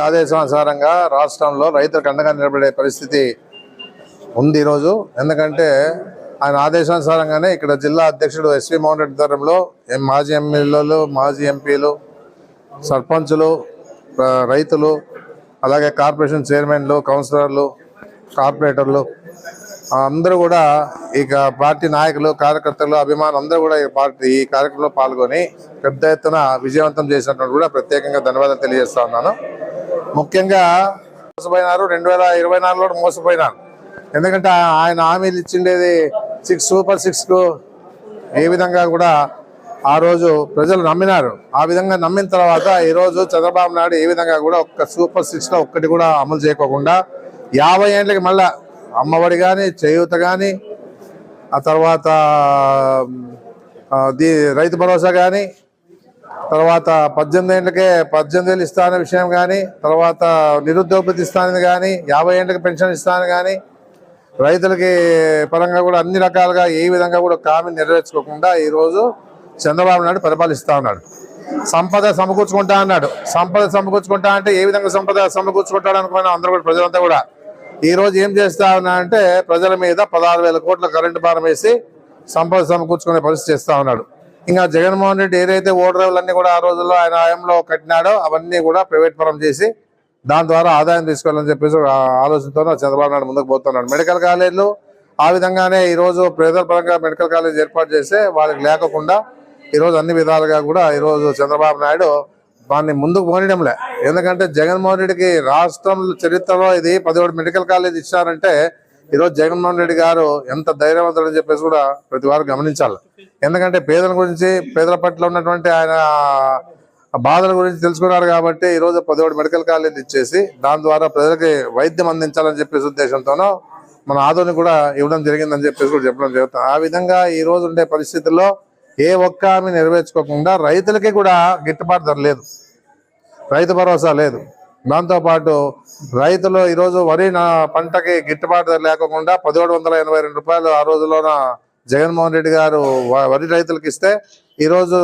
ఆదేశానుసారంగా రాష్ట్రంలో రైతులకు అండగా నిలబడే పరిస్థితి ఉంది ఈరోజు. ఎందుకంటే ఆయన ఆదేశానుసారంగానే ఇక్కడ జిల్లా అధ్యక్షుడు ఎస్వి మోహన్ రెడ్డి ఆధ్వర్యంలో ఎం- మాజీ ఎమ్మెల్యేలు మాజీ ఎంపీలు సర్పంచులు రైతులు అలాగే కార్పొరేషన్ చైర్మన్లు కౌన్సిలర్లు కార్పొరేటర్లు అందరూ కూడా ఇక పార్టీ నాయకులు కార్యకర్తలు అభిమానులు అందరూ కూడా ఈ పార్టీ ఈ కార్యక్రమంలో పాల్గొని పెద్ద ఎత్తున విజయవంతం చేసినట్టు కూడా ప్రత్యేకంగా ధన్యవాదాలు తెలియజేస్తా ఉన్నాను. ముఖ్యంగా మోసపోయినారు రెండు వేల ఇరవై నాలుగులో మోసపోయినారు. ఎందుకంటే ఆ- ఆయన హామీలు ఇచ్చిండేది సిక్స్ సూపర్ సిక్స్కు ఏ విధంగా కూడా ఆ రోజు ప్రజలు నమ్మినారు. ఆ విధంగా నమ్మిన తర్వాత ఈరోజు చంద్రబాబు నాయుడు ఏ విధంగా కూడా ఒక్క సూపర్ సిక్స్ ఒక్కటి కూడా అమలు చేయకోకుండా యాభై ఏళ్ళకి మళ్ళా అమ్మఒడి కానీ చేయూత కానీ ఆ తర్వాత దీ రైతు భరోసా కానీ తర్వాత పద్దెనిమిది ఏళ్ళకే పద్దెనిమిది వేలు ఇస్తాన విషయం కానీ తర్వాత నిరుద్యోగపతి ఇస్తానని కానీ యాభై ఏళ్ళకి పెన్షన్ ఇస్తాను కానీ రైతులకి పరంగా కూడా అన్ని రకాలుగా ఏ విధంగా కూడా ఒక నెరవేర్చుకోకుండా ఈరోజు చంద్రబాబు నాయుడు పరిపాలిస్తా ఉన్నాడు. సంపద సమకూర్చుకుంటా అన్నాడు. సంపద సమకూర్చుకుంటా అంటే ఏ విధంగా సంపద సమకూర్చుకుంటాడు అనుకున్నా అందరూ కూడా ప్రజలంతా కూడా. ఈ రోజు ఏం చేస్తా ఉన్నా అంటే ప్రజల మీద పదహారు వేల కోట్ల కరెంటు భారం వేసి సంపద సమకూర్చుకునే పరిస్థితి చేస్తా ఉన్నాడు. ఇంకా జగన్మోహన్ రెడ్డి ఏదైతే ఓడరేవులన్నీ కూడా ఆ రోజుల్లో ఆయన హయాంలో కట్టినాడో అవన్నీ కూడా ప్రైవేట్ పరం చేసి దాని ద్వారా ఆదాయం తీసుకోవాలని చెప్పేసి ఆలోచనతో చంద్రబాబు నాయుడు ముందుకు పోతున్నాడు. మెడికల్ కాలేజీలు ఆ విధంగానే ఈరోజు రోజు ప్రజల పరంగా మెడికల్ కాలేజ్ ఏర్పాటు చేస్తే వాళ్ళకి లేకుండా ఈ రోజు అన్ని విధాలుగా కూడా ఈ రోజు చంద్రబాబు నాయుడు దాన్ని ముందుకు పోనడంలే ఎందుకంటే జగన్మోహన్ రెడ్డికి రాష్ట్రం చరిత్రలో ఇది పదిహేడు మెడికల్ కాలేజ్ ఇచ్చారంటే ఈరోజు జగన్మోహన్ రెడ్డి గారు ఎంత ధైర్యవంతుడని చెప్పేసి కూడా ప్రతి వారు గమనించాలి. ఎందుకంటే పేదల గురించి పేదల పట్ల ఉన్నటువంటి ఆయన బాధల గురించి తెలుసుకున్నారు కాబట్టి ఈ రోజు పదిహేడు మెడికల్ కాలేజ్ ఇచ్చేసి దాని ద్వారా ప్రజలకి వైద్యం అందించాలని చెప్పేసి ఉద్దేశంతోనూ మన ఆదోని కూడా ఇవ్వడం జరిగిందని చెప్పేసి కూడా చెప్పడం జరుగుతుంది. ఆ విధంగా ఈ రోజు ఉండే పరిస్థితుల్లో ఏ ఒక్క హామీ నెరవేర్చుకోకుండా రైతులకి కూడా గిట్టుబాటు ధర లేదు. రైతు భరోసా లేదు. దాంతోపాటు రైతులు ఈరోజు వరి నా పంటకి గిట్టుబాటు ధర లేకుండా పదిహేడు వందల ఎనభై రెండు రూపాయలు ఆ రోజులోన జగన్మోహన్ రెడ్డి గారు వరి రైతులకు ఇస్తే ఈరోజు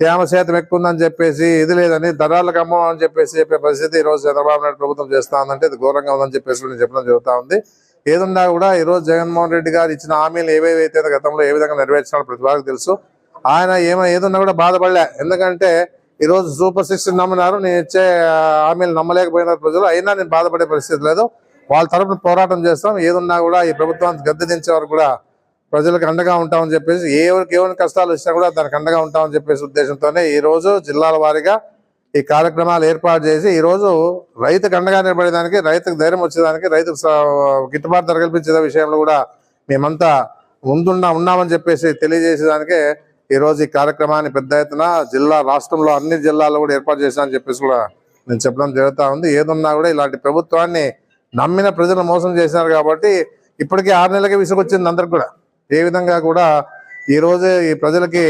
తేమ శాతం ఎక్కువ ఉందని చెప్పేసి ఇది లేదని ధరలకు అమ్మం అని చెప్పేసి చెప్పే పరిస్థితి ఈ రోజు చంద్రబాబు నాయుడు ప్రభుత్వం చేస్తా ఉందంటే ఇది ఘోరంగా ఉందని చెప్పేసి నేను చెప్పడం జరుగుతూ ఉంది. ఏదున్నా కూడా ఈ రోజు జగన్మోహన్ రెడ్డి గారు ఇచ్చిన హామీలు ఏవేవైతే గతంలో ఏ విధంగా నెరవేర్చాలో ప్రతి వారికి తెలుసు. ఆయన ఏమో ఏదున్నా కూడా బాధపడలే. ఎందుకంటే ఈరోజు సూపర్ సిక్స్ నమ్మినారు. నేను ఇచ్చే హామీలు నమ్మలేకపోయినారు ప్రజలు. అయినా నేను బాధపడే పరిస్థితి లేదు. వాళ్ళ తరపున పోరాటం చేస్తాం. ఏదున్నా కూడా ఈ ప్రభుత్వాన్ని గద్దె దించే వరకు కూడా ప్రజలకు అండగా ఉంటామని చెప్పేసి ఎవరికి ఏమైనా కష్టాలు వచ్చినా కూడా దానికి అండగా ఉంటామని చెప్పేసి ఉద్దేశంతోనే ఈరోజు జిల్లాల వారీగా ఈ కార్యక్రమాలు ఏర్పాటు చేసి ఈరోజు రైతుకు అండగా నిలబడేదానికి రైతుకు ధైర్యం వచ్చేదానికి రైతుకు గిట్టుబాటు ధర కల్పించే విషయంలో కూడా మేమంతా ముందున్నా ఉన్నామని చెప్పేసి తెలియజేసేదానికే ఈ రోజు ఈ కార్యక్రమాన్ని పెద్ద ఎత్తున జిల్లా రాష్ట్రంలో అన్ని జిల్లాల్లో కూడా ఏర్పాటు చేశానని చెప్పేసి కూడా నేను చెప్పడం జరుగుతూ ఉంది. ఏదున్నా కూడా ఇలాంటి ప్రభుత్వాన్ని నమ్మిన ప్రజలు మోసం చేశారు కాబట్టి ఇప్పటికీ ఆరు నెలలకి విసుగొచ్చింది అందరికి కూడా. ఏ విధంగా కూడా ఈ ఈ ప్రజలకి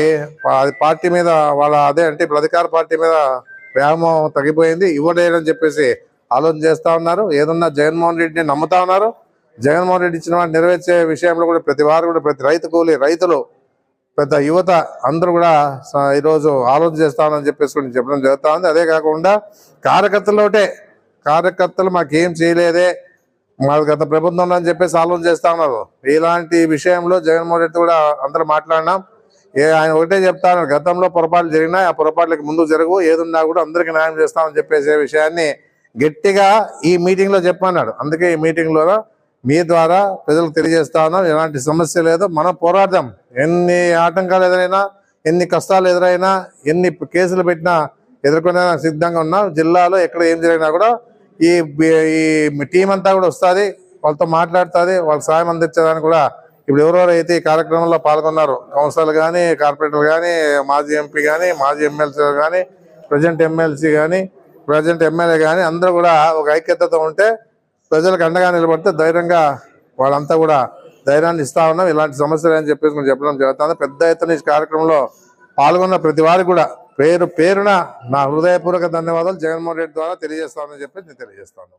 పార్టీ మీద వాళ్ళ అదే అంటే ఇప్పుడు అధికార పార్టీ మీద వ్యామోహం తగ్గిపోయింది ఇవ్వలేదని చెప్పేసి ఆలోచన చేస్తా ఉన్నారు. ఏదన్నా జగన్మోహన్ రెడ్డిని నమ్ముతా ఉన్నారు. జగన్మోహన్ రెడ్డి ఇచ్చిన మాట నెరవేర్చే విషయంలో కూడా ప్రతి వారు కూడా ప్రతి రైతు కూలి రైతులు పెద్ద యువత అందరూ కూడా ఈరోజు ఆలోచన చేస్తామని చెప్పేసి నేను చెప్పడం జరుగుతూ ఉంది అదే కాకుండా కార్యకర్తలోటే కార్యకర్తలు మాకేం చేయలేదే మా గత ప్రభుత్వం అని చెప్పేసి ఆలోచన చేస్తా ఉన్నారు. ఇలాంటి విషయంలో జగన్మోహన్ రెడ్డి కూడా అందరూ మాట్లాడినాం. ఏ ఆయన ఒకటే చెప్తా గతంలో పొరపాట్లు జరిగినాయి ఆ పొరపాట్లకి ముందు జరుగు ఏదున్నా కూడా అందరికీ న్యాయం చేస్తామని చెప్పేసే విషయాన్ని గట్టిగా ఈ మీటింగ్లో చెప్పన్నాడు అందుకే ఈ మీటింగ్లో మీ ద్వారా ప్రజలకు తెలియజేస్తా ఉన్నాం. ఎలాంటి సమస్య లేదు. మనం పోరాడదాం ఎన్ని ఆటంకాలు ఎదురైనా ఎన్ని కష్టాలు ఎదురైనా ఎన్ని కేసులు పెట్టినా ఎదుర్కొనే సిద్ధంగా ఉన్నాం. జిల్లాలో ఎక్కడ ఏం జరిగినా కూడా ఈ ఈ టీం అంతా కూడా వస్తుంది. వాళ్ళతో మాట్లాడుతుంది. వాళ్ళకి సాయం అందించడానికి కూడా ఇప్పుడు ఎవరెవరు అయితే ఈ కార్యక్రమంలో పాల్గొన్నారు కౌన్సిలర్లు కానీ కార్పొరేటర్లు కానీ మాజీ ఎంపీ కానీ మాజీ ఎమ్మెల్సీలు కానీ ప్రజెంట్ ఎమ్మెల్సీ కానీ ప్రజెంట్ ఎమ్మెల్యే కానీ అందరూ కూడా ఒక ఐక్యతతో ఉంటే ప్రజలకు అండగా నిలబడితే ధైర్యంగా వాళ్ళంతా కూడా ధైర్యాన్ని ఇస్తా ఉన్నాం. ఇలాంటి సమస్యలు అని చెప్పేసి మనం చెప్పడం జరుగుతుంది. పెద్ద ఎత్తున ఈ కార్యక్రమంలో పాల్గొన్న ప్రతి వారికి కూడా పేరు పేరున నా హృదయపూర్వక ధన్యవాదాలు. జగన్మోహన్ రెడ్డి ద్వారా తెలియజేస్తామని చెప్పి నేను తెలియజేస్తాను.